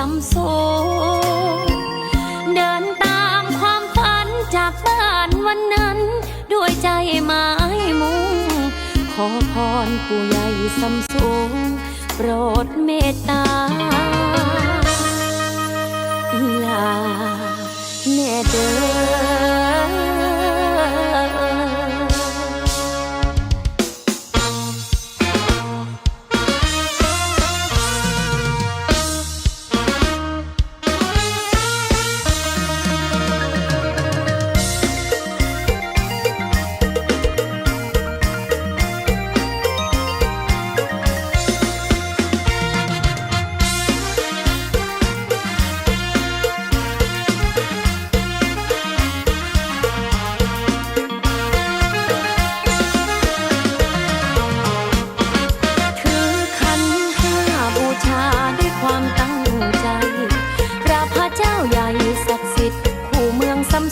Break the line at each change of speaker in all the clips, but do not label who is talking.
เจ้ำสูงเดินตามความฝันจากบ้านวันนั้น ด้วยใจหมายมุ่งขอพรผู้ใหญ่สำสูงโปรดเมตตา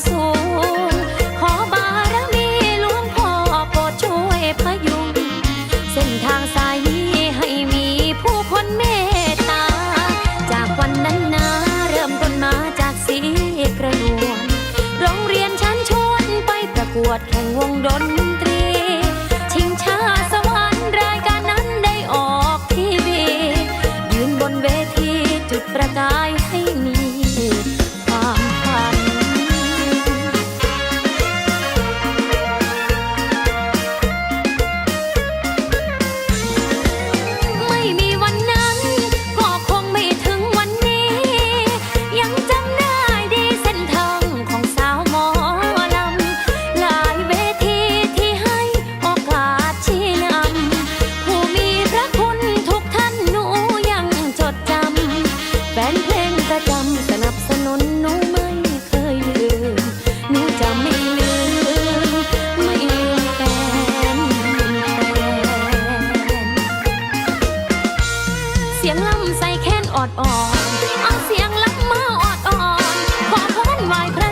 สูง ขอบารมีหลวงพ่อโปรดช่วยพยุง เส้นทางสายนี้ให้มีผู้คนเมตตา จากวันนั้นนะเริ่มต้นมาจากสีกระนวลโรงเรียนฉันชวนไปประกวดแข่งวงดนตรี ชิงชา ฟนเพลงประจำสนับสนุนหนูไม่เคยลืมหนูจะไม่ลืม ไม่ลืมแฟนเสียงลำใส่แค้นออดอ่อนเอาเสียงลำมาออดอ่อนขอพรไหว้พระ